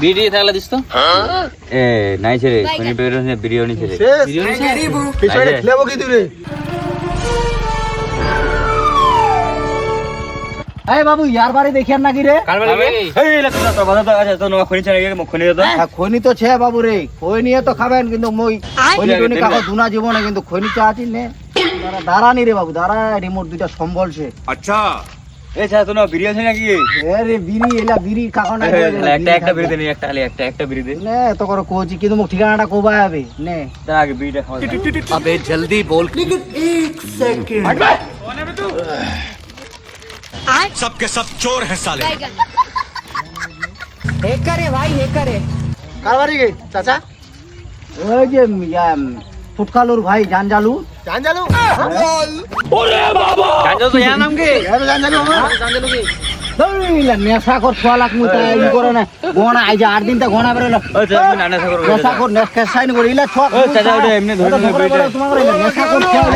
বিড়ি থাকলে দিস তো এ নাই ছেড়ে পেয়ে বিরিয়ানি ছেড়ে শেষ পিছনে খেলাবো কি তুই রে এই বাবু ইয়ার বাড়ি দেখিয়ার নাকি রে? আছে খনি মুখ খনি তো খৈনি তো ছে বাবু রে খৈ নিয়ে তো খাবেন কিন্তু মই। খৈনি টনি কাকো দুনা জীবনে কিন্তু খৈনি চা আছি নে। দাঁড়ানি রে বাবু দাঁড়া রিমোট দুইটা সম্বলছে এ ছা তো না বিরিয়ানি নাকি? এ রে বিড়ি এলা বিড়ি কাকো না একটা একটা বিড়ি দে একটা খালি একটা একটা বিড়ি দে। নে তো করে কোচি কিন্তু মোক ঠিকানাটা কোবা হবে। নে। তার আগে বিড়িটা খাওয়া আবে জলদি বল। सबके सब चोर हैं साले কার বাড়ি গে চাচা ওই যে ইয়া, ফুটকালুর ভাই জানজালু জান জানু জানছো তো ইয়ার নাম কি জান জানু আমার ধইলা নেশা কর ছ লাখ মুই তাই ই করে না গনা আই যে আট দিন তা গনা বেরোলো ও চাচা নানা সাগর নেশা কর নেশা সাইন করে ইলা ছ ও চাচা ওটা এমনি ধরে ধরে বেটে তোমার ইলা নেশা কর খেয়ে